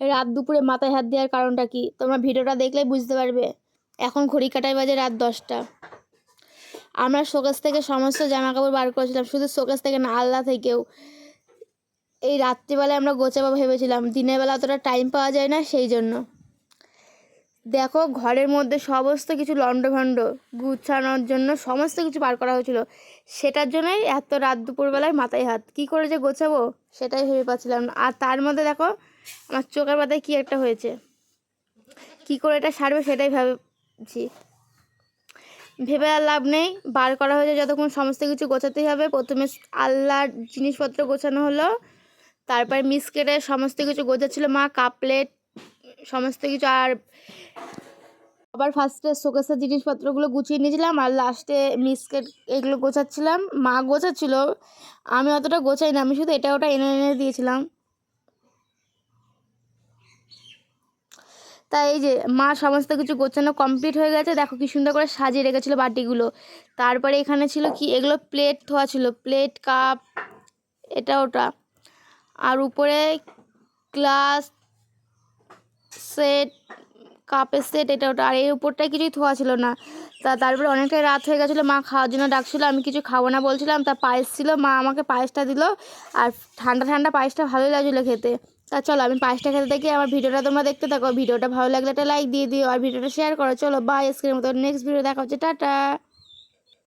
রাত দুপুরে মাথায় হাত দেওয়ার কারণটা কি? তোমরা ভিডিওটা দেখলে বুঝতে পারবে। এখন ঘড়ি কাটায় বাজে রাত দশটা। আমরা শোকেস থেকে সমস্ত জামা কাপড় বার করেছিলাম, শুধু শোকেস থেকে না আল্লাহ থেকেও। এই রাত্রিবেলায় আমরা গোছাবো ভেবেছিলাম। দিনের বেলা অতটা টাইম পাওয়া যায় না, সেই জন্য। দেখো, ঘরের মধ্যে সমস্ত কিছু লণ্ডভণ্ড গুছানোর জন্য সমস্ত কিছু বার করা হয়েছিল। সেটার জন্যই এত রাত দুপুরবেলায় মাথায় হাত। কী করে যে গোছাবো সেটাই ভেবে পাচ্ছিলাম আর তার মধ্যে দেখো, আমার চোখের পাতায় কী একটা হয়েছে। কী করে এটা সারবে সেটাই ভাবছি। ভেবে আর লাভ নেই। বার করা হয়েছে যতক্ষণ সমস্ত কিছু গোছাতেই হবে। প্রথমে আল্লাহর জিনিসপত্র গোছানো হলো। তারপরে মিসকেটের সমস্ত কিছু গোছাচ্ছিলো। মা কাপ প্লেট সমস্ত কিছু আর আবার ফার্স্টে শোকেসের জিনিসপত্রগুলো গুছিয়ে নিয়েছিলাম আর লাস্টে মিসকেট এগুলো গোছাচ্ছিলাম। মা গোছাচ্ছিল, আমি অতটা গোছাই না, আমি শুধু এটা ওটা এনে এনে দিয়েছিলাম। তাই এই যে মা সমস্ত কিছু গোছানো কমপ্লিট হয়ে গেছে, দেখো কি সুন্দর করে সাজিয়ে রেখেছিল বাটিগুলো। তারপরে এখানে ছিল কি, এগুলো প্লেট ধোয়া ছিল প্লেট কাপ এটা ওটা। আর উপরে গ্লাস সেট, কাপের সেট, এটা ওটা। আর এই উপরটায় কিছুই থোয়া ছিল না। তা তারপরে অনেকটাই রাত হয়ে গেছিল, মা খাওয়ার জন্য ডাকছিলো, আমি কিছু খাব না বলছিলাম। তা পায়েস ছিল, মা আমাকে পায়েসটা দিল। আর ঠান্ডা ঠান্ডা পায়েসটা ভালোই লাগছিল খেতে। তা চলো, আমি পায়েসটা খেতে দেখি, আমার ভিডিওটা তোমরা দেখতে থাকো। ভিডিওটা ভালো লাগলে একটা লাইক দিয়ে দিও, আর ভিডিওটা শেয়ার করো। চলো বাই আজকের মতো নেক্সট ভিডিও দেখা হচ্ছে, টাটা।